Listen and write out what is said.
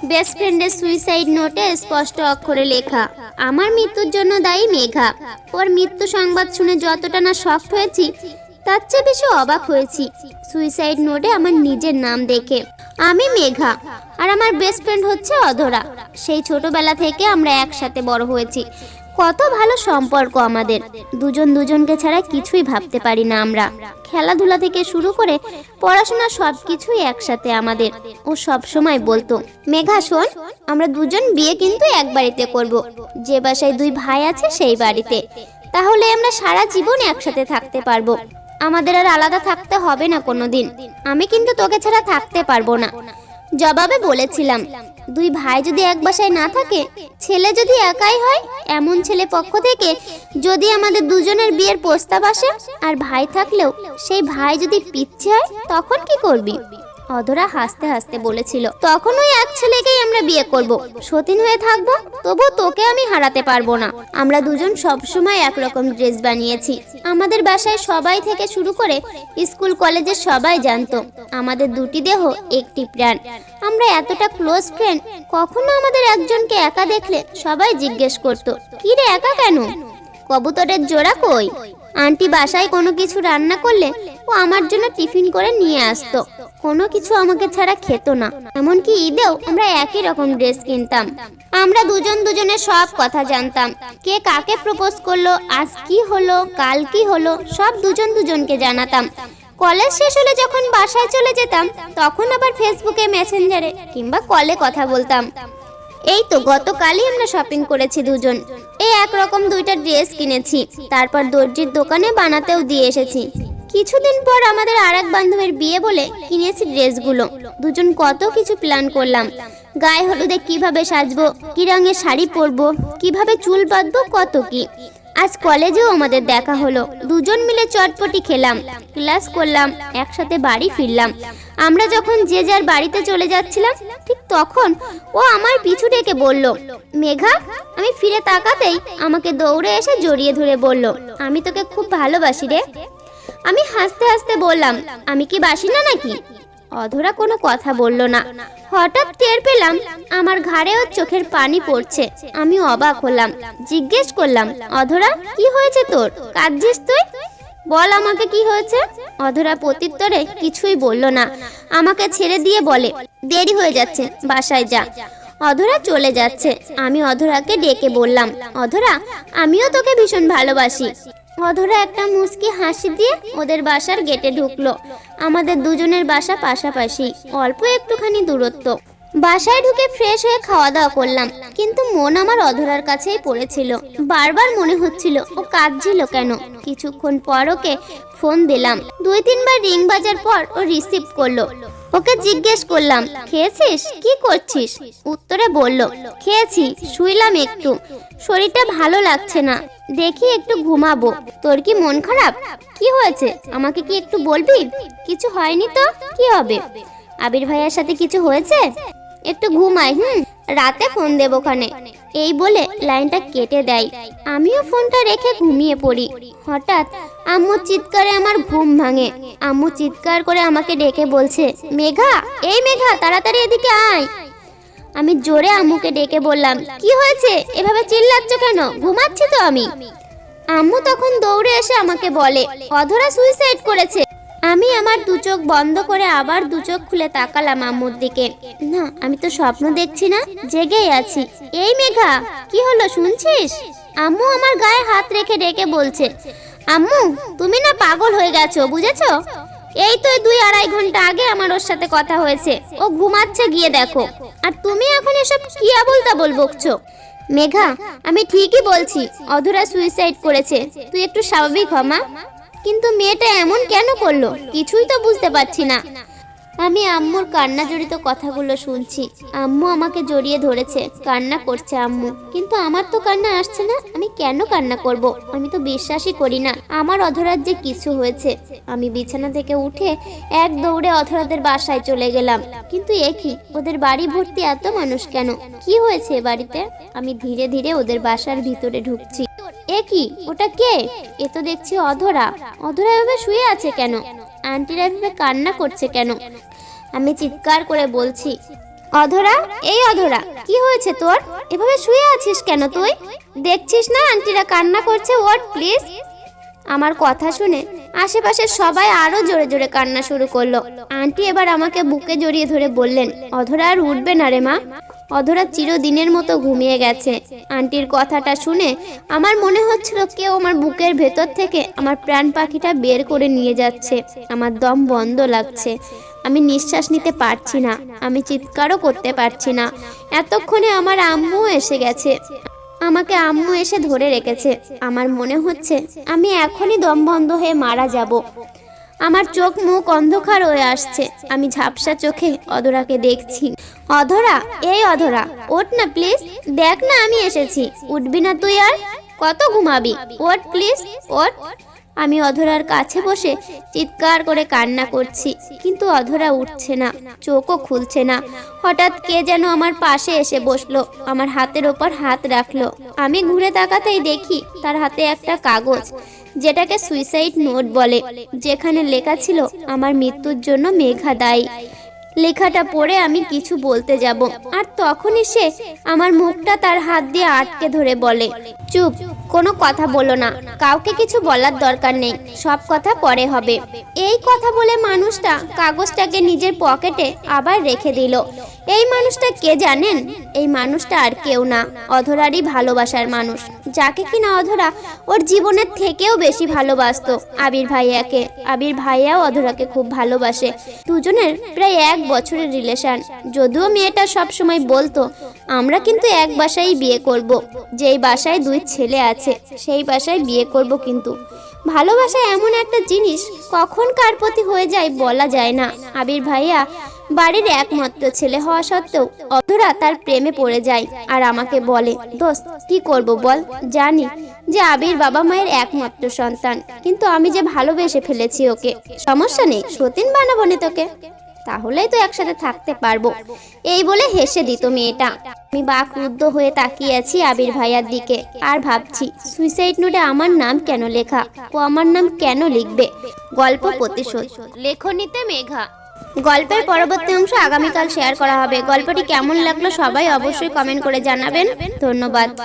Best ফ্রেন্ডের suicide নোটে স্পষ্ট অক্ষরে লেখা, আমার মৃত্যুর জন্য দায়ী মেঘা। ওর মৃত্যু সংবাদ শুনে যতটা না শক্ট হয়েছি, তার চেয়ে বেশি অবাক হয়েছি। সুইসাইড নোটে আমার নিজের নাম দেখে। আমি মেঘা, আর আমার বেস্ট ফ্রেন্ড হচ্ছে অধরা। সেই ছোটবেলা থেকে আমরা একসাথে বড় হয়েছি। কত ভালো সম্পর্ক আমাদের। দুজন দুজনকে ছাড়া কিছুই ভাবতে পারি না আমরা। খেলাধুলা থেকে শুরু করে পড়াশোনা সব কিছুই একসাথে আমাদের। ও সব সময় বলতো, মেঘা, শোন, আমরা দুজন বিয়ে কিন্তু এক বাড়িতে করব। যে বাসায় দুই ভাই আছে সেই বাড়িতে। তাহলে আমরা সারা জীবন একসাথে থাকতে পারব। আমাদের আর আলাদা থাকতে হবে না কোনোদিন। আমি কিন্তু তোকে ছাড়া থাকতে পারব না। জবাবে বলেছিলাম, দুই ভাই যদি এক বাসায় না থাকে, ছেলে যদি একাই হয়, এমন ছেলে পক্ষ থেকে যদি আমাদের দুজনের বিয়ের প্রস্তাব আসে আর ভাই থাকলেও সেই ভাই যদি পিচ্ছে হয়, তখন কি করবি? অধরা হাসতে হাসতে বলেছিল, তখন ওই এক ছেলেকেই আমরা বিয়ে করব। সতীন হয়ে থাকব, তবু তোকে আমি হারাতে পারব না। আমরা দুজন সবসময় একরকম ড্রেস বানিয়েছি। আমাদের বাসায় সবাই থেকে শুরু করে স্কুল, কলেজে সবাই জানতো, আমাদের দুটি দেহ একটি প্রাণ। আমরা এতটা ক্লোজ ফ্রেন্ড, কখনো আমাদের একজনকে একা দেখলে সবাই জিজ্ঞেস করতো, কি রে, একা কেন? কবুতরের জোড়া কই? আন্টি বাসায় কোনো কিছু রান্না করলে ও আমার জন্য টিফিন করে নিয়ে আসতো। কোনো কিছু আমাকে ছাড়া খেত না। এমনকি ঈদেও আমরা একই রকম ড্রেস কিনতাম। আমরা দুজন দুজনের সব কথা জানতাম। কে কাকে প্রপোজ করল, আজ কি হলো, কাল কি হলো, সব দুজন দুজনকে জানাতাম। কলেজ শেষ হলে যখন বাসায় চলে যেতাম, তখন আবার ফেসবুকে মেসেঞ্জারে কিংবা কলে কথা বলতাম। এই তো গতকালই আমরা শপিং করেছি দুজন। এই একরকম দুইটা ড্রেস কিনেছি। তারপর দর্জির দোকানে বানাতেও দিয়ে এসেছি। কিছুদিন পর আমাদের আর এক বান্ধবীর বিয়ে বলে কিনেছি ড্রেসগুলো দুজন কত কিছু প্ল্যান করলাম। গায়ে হলুদে কীভাবে সাজবো, কি রঙের শাড়ি পরবো, কীভাবে চুল বাঁধবো, কত কি। আজ কলেজেও আমাদের দেখা হলো। দুজন মিলে চটপটি খেলাম, ক্লাস করলাম, একসাথে বাড়ি ফিরলাম। আমরা যখন যে যার বাড়িতে চলে যাচ্ছিলাম, ঠিক তখন ও আমার পিছু ডেকে বলল, মেঘা, আমি ফিরে তাকাতেই আমাকে দৌড়ে এসে জড়িয়ে ধরে বলল, আমি তোকে খুব ভালোবাসি রে। আমি হাসতে হাসতে বললাম, আমি কি বাসি না নাকি? অধরা কোনো কথা বলল না। হঠাৎ টের পেলাম আমার ঘাড়ে চোখের পানি পড়ছে। আমি অবাক হলাম, জিজ্ঞেস করলাম, অধরা, কি হয়েছে তোর? কাঁদছিস তুই? বল আমাকে কি হয়েছে? অধরা প্রত্যুত্তরে কিছুই বলল না। আমাকে ছেড়ে দিয়ে বলে, দেরি হয়ে যাচ্ছে, বাসায় যা। অধরা চলে যাচ্ছে। আমি অধরাকে ডেকে বললাম, অধরা, আমিও তোকে ভীষণ ভালোবাসি। অধরা একটা মুচকি হাসি দিয়ে ওদের বাসার গেটে ঢুকলো। আমাদের দুজনের বাসা পাশাপাশি, অল্প একটুখানি দূরত্ব। বাসায় ঢুকে ফ্রেশ হয়ে খাওয়া দাওয়া করলাম, কিন্তু মন আমার অধরার কাছেই পড়েছিল। বারবার মনে হচ্ছিল, ও কাঁদছিল কেন? কিছুক্ষণ পর ওকে ফোন দিলাম। দুই তিনবার রিং বাজার পর ও রিসিভ করল। ওকে জিজ্ঞেস করলাম, খেয়েছিস? কি করছিস? উত্তরে বলল, খেয়েছি, শুইলাম একটু। শরীরটা ভালো লাগছে না। দেখি একটু ঘুমাবো। তোর কি মন খারাপ? কি হয়েছে? আমাকে কি একটু বলবি? কিছু হয়নি তো? কি হবে? আবির ভাইয়ার সাথে কিছু হয়েছে? একটু ঘুমাই, হুম? রাতে ফোন দেবো ওখানে। এই বলে লাইনটা কেটে দেয়। আমিও ফোনটা রেখে ঘুমিয়ে পড়ি। হঠাৎ আম্মুর চিৎকারে আমার ঘুম ভাঙে। আম্মু চিৎকার করে আমাকে ডেকে বলছে, মেঘা, এই মেঘা, তাড়াতাড়ি এদিকে আয়। আমি জোরে আম্মুকে ডেকে বললাম, কি হয়েছে? এভাবে চিল্লাচ্ছ কেন? ঘুমাচ্ছি তো আমি। আম্মু তখন দৌড়ে এসে আমাকে বলে, অধরা সুইসাইড করেছে। আমি আমার দু চোখ বন্ধ করে আবার দু চোখ খুলে তাকালাম আম্মুর দিকে। না, আমি তো স্বপ্ন দেখছি না, জেগেই আছি। এই মেঘা, কি হলো শুনছিস? আম্মু আমার গায়ে হাত রেখে ডেকে বলছে, আম্মু, তুমি না পাগল হয়ে গেছো, বুঝেছ? এই তো দুই আড়াই ঘণ্টা আগে আমার ওর সাথে কথা হয়েছে, ও ঘুমাচ্ছে গিয়ে দেখো। আর তুমি এখন এসব কি আবল তাবল বকছো? মেঘা, আমি ঠিকই বলছি, অধুরা সুইসাইড করেছে, তুই একটু স্বাভাবিক হ, মা। কিন্তু মেয়েটা এমন কেন করল? কিছুই তো বুঝতে পারছি না। আমি আম্মুর কান্না জড়িত কথাগুলো শুনছি। আম্মু আমাকে জড়িয়ে ধরেছে। কান্না করছে আম্মু। কিন্তু আমার তো কান্না আসছে না। আমি কেন কান্না করব? আমি তো বিশ্বাসই করি না। আমার অধরার যে কিছু হয়েছে। আমি বিছানা থেকে উঠে এক দৌড়ে অধরাদের বাসায় চলে গেলাম। কিন্তু একই ওদের বাড়ি ভর্তি এত মানুষ কেন? কি হয়েছে বাড়িতে? আমি ধীরে ধীরে ওদের বাসার ভিতরে ঢুকছি। এ কি? ওটা কে? এ তো দেখছি অধরা। অধরা এভাবে শুয়ে আছে কেন? আন্টিরা এভাবে কান্না করছে কেন? আমি চিৎকার করে বলছি, অধরা, এই অধরা, কি হয়েছে তোর? এভাবে শুয়ে আছিস কেন তুই? দেখছিস না আন্টিরা কান্না করছে? ওট প্লিজ। আমার কথা শুনে আশেপাশের সবাই আরও জোরে জোরে কান্না শুরু করল। আন্টি এবার আমাকে বুকে জড়িয়ে ধরে বললেন, অধরা আর উঠবে না রে মা। অধরা চিরদিনের মতো ঘুমিয়ে গেছে। আন্টির কথাটা শুনে আমার মনে হচ্ছিল কেউ আমার বুকের ভেতর থেকে আমার প্রাণ পাখিটা বের করে নিয়ে যাচ্ছে। আমার দম বন্ধ লাগছে। আমি নিঃশ্বাস নিতে পারছি না। আমি চিৎকারও করতে পারছি না। এতক্ষণে আমার আম্মু এসে গেছে। আমাকে আম্মু এসে ধরে রেখেছে। আমার মনে হচ্ছে আমি এখনই দম বন্ধ হয়ে মারা যাব। আমার চোখ মুখ অন্ধকার হয়ে আসছে। আমি ঝাপসা চোখে অধরাকে দেখছি। অধরা, এই অধরা, ওঠ না প্লিজ। দেখ না আমি এসেছি। উঠবি না তুই আর? কত ঘুমাবি? ওট প্লিজ, ওঠ। আমি অধরার কাছে বসে চিৎকার করে কান্না করছি কিন্তু অধরা উঠছে না চোখও খুলছে না। হঠাৎ কে যেন আমার পাশে এসে বসল আমার হাতের ওপর হাত রাখল। আমি ঘুরে তাকাতেই দেখি তার হাতে একটা কাগজ যেটাকে সুইসাইড নোট বলে যেখানে লেখা ছিল আমার মৃত্যুর জন্য মেঘা দায়ী লেখাটা পড়ে আমি কিছু বলতে যাব। আর তখনই সে আমার মুখটা তার হাত দিয়ে আটকে ধরে বলে চুপ কোনো কথা বলো না। কাউকে কিছু বলার দরকার নেই। সব কথা পরে হবে। এই কথা বলে মানুষটা কাগজটাকে নিজের পকেটে আবার রেখে দিল। এই মানুষটা কে জানেন? এই মানুষটা আর কেউ না। অধরারই ভালোবাসার মানুষ। যাকে কিনা অধরা ওর জীবনের থেকেও বেশি ভালোবাসতো আবির ভাইয়াকে। আবির ভাইয়াও অধরাকে খুব ভালোবাসে। দুজনের প্রায় এক বছরের রিলেশন। যদিও মেয়েটা সবসময় বলতো আমরা কিন্তু এক বাসায় বিয়ে করব। যেই বাসায় দুই ছেলে আছে, সেই বাসায় বিয়ে করব কিন্তু। ভালোবাসা এমন একটা জিনিস কখন কার প্রতি হয়ে যায় বলা যায় না। আবির ভাইয়া বাড়ির একমাত্র ছেলে হওয়া সত্ত্বেও অধরা তার প্রেমে পড়ে যায় আর আমাকে বলে, দোস্ত, কি করব বল? জানি যে আবির বাবা মায়ের একমাত্র সন্তান, কিন্তু আমি যে ভালোবেসে ফেলেছি ওকে। সমস্যা নেই, সতীন বানাবো তোকে। তাহলেই তো একসাথে থাকতে পারব। এই বলে হেসে দিত মেয়েটা। আমি বাক রুদ্ধ হয়ে তাকিয়ে আছি আবির ভাইয়ার দিকে। আর ভাবছি সুইসাইড নোটে আমার নাম কেন লেখা? ও আমার নাম কেন লিখবে? গল্প প্রতিশোধ। লেখনীতে মেঘা। গল্পের পরবর্তী অংশ আগামীকাল শেয়ার করা হবে। গল্পটি কেমন লাগল সবাই অবশ্যই কমেন্ট করে জানাবেন। ধন্যবাদ।